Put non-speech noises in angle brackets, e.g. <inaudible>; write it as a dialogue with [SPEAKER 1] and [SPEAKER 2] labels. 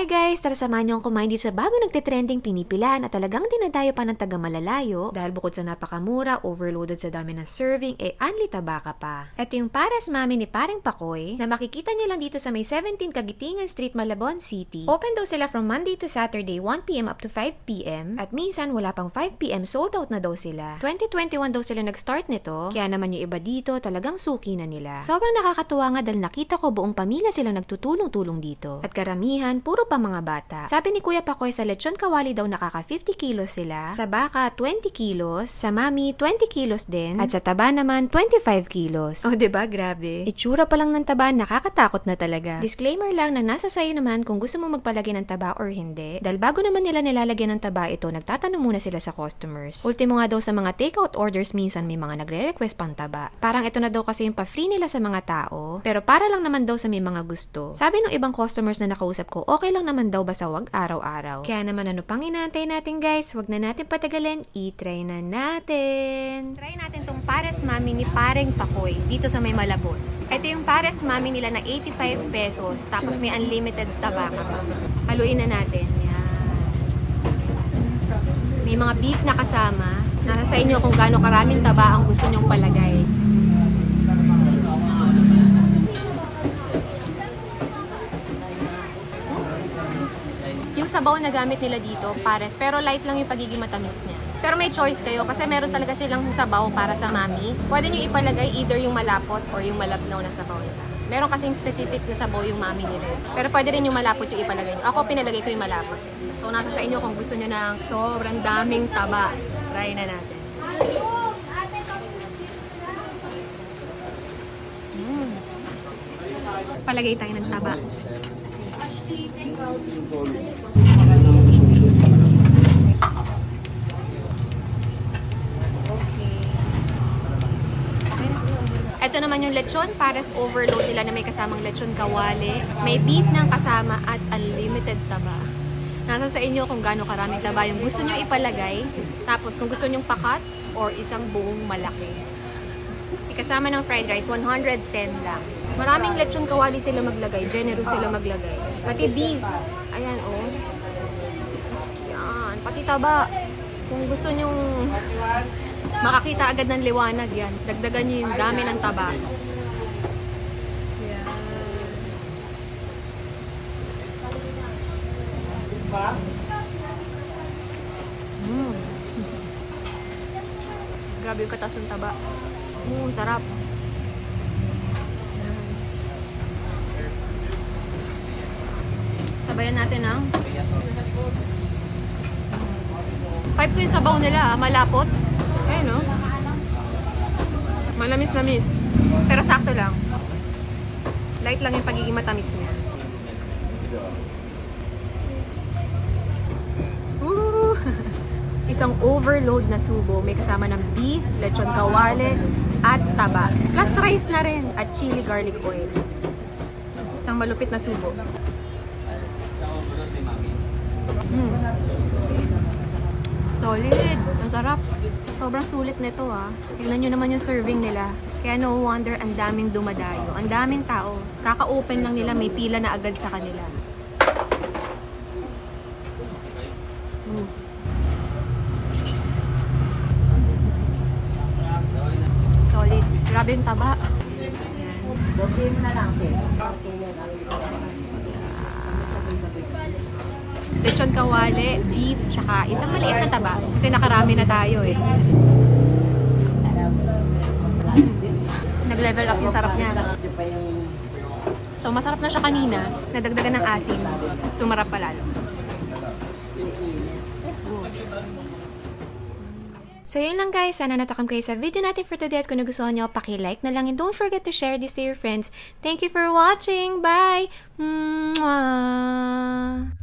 [SPEAKER 1] Hi guys! Tara samahan niyo akong kumain dito sa bago nagtitrending pinipilan at talagang dinadayo pa ng taga malalayo dahil bukod sa napakamura, overloaded sa dami ng serving, eh anli tabaka pa. Ito yung pares mami ni Paring Pakoy na makikita niyo lang dito sa may 17 Kagitingan Street, Malabon City. Open daw sila from Monday to Saturday 1pm up to 5pm at minsan wala pang 5pm sold out na daw sila. 2021 daw sila nag-start nito kaya naman yung iba dito talagang suki na nila. Sobrang nakakatuwa nga dahil nakita ko buong pamilya silang nagtutulong-tulong dito. At karamihan, puro pa mga bata. Sabi ni Kuya Pakoy sa lechon kawali daw nakaka 50 kilos sila, sa baka 20 kilos, sa mami 20 kilos din, at sa taba naman 25 kilos. Oh, 'di ba Grabe. Itsura pa lang ng taba, nakakatakot na talaga. Disclaimer lang na nasa sayo naman kung gusto mo magpalagay ng taba or hindi. Dahil bago naman nila nilalagyan ng taba ito, nagtatanong muna sila sa customers. Ultimo nga daw sa mga takeout orders minsan may mga nagre-request pang taba. Parang ito na daw kasi yung pa-free nila sa mga tao, pero para lang naman daw sa may mga gusto. Sabi ng ibang customers na nakausap ko, okay lang naman daw basta wag araw-araw. Kaya naman ano pang inaantay natin guys, wag na natin patagalin, i-try na natin. Try natin tong pares mami ni Pareng Pakoy dito sa may Malabon. Ito yung pares mami nila na 85 pesos, tapos may unlimited tabaka pa. Haluin na natin. Yan. May mga beef na kasama. Nasa sa inyo kung gaano karaming taba ang gusto nyong palagay. Sabaw na gamit nila dito, pares, pero light lang yung pagiging matamis niya. Pero may choice kayo kasi meron talaga silang sabaw para sa mami. Pwede nyo ipalagay either yung malapot or yung malabnaw na sabaw nila. Meron kasing specific na sabaw yung mami nila. Pero pwede rin yung malapot yung ipalagay nyo. Ako pinalagay ko yung malapot. So nasa sa inyo kung gusto nyo ng sobrang daming taba. Try na natin. Mm. Palagay tayo ng taba. Ito naman yung lechon, pares overload nila na may kasamang lechon kawali. May beef ng kasama at unlimited taba. Nasa sa inyo kung gaano karaming taba yung gusto nyo ipalagay. Tapos kung gusto nyo pakat or isang buong malaki. Kasama ng fried rice, 110 lang. Maraming lechon kawali sila maglagay, generous sila maglagay. Pati beef, ayan oh. Yan, pati taba. Kung gusto nyong makakita agad ng liwanag yan, dagdagan nyo yung dami ng taba. Yan. Mm. <laughs> Grabe yung katas ng taba. Oo, sarap. Sabayan natin ah. Five ko yung sabaw nila ah, malapot. Ayun no. Malamis na miss. Pero sakto lang. Light lang yung pagiging matamis niya. Woo! <laughs> Isang overload na subo. May kasama ng beef, lechon kawale, at taba. Plus rice na rin at chili garlic oil. Isang malupit na subo. Mm. Solid. Masarap. Sobrang sulit nito ah. Tingnan nyo naman yung serving nila. Kaya no wonder ang daming dumadayo. Ang daming tao. Kaka-open lang nila, may pila na agad sa kanila. Mm. Solid. Grabe yung taba. Yan. Lechon kawale, beef, tsaka isang maliit na taba. Kasi nakarami na tayo eh. Nag-level up yung sarap niya. So masarap na siya kanina. Nadagdagan ng asin. Sumarap pa lalo. So yun lang guys, sana natakam kayo sa video natin for today at kung nagustuhan nyo, paki-like na lang and don't forget to share this to your friends. Thank you for watching! Bye! Mwah!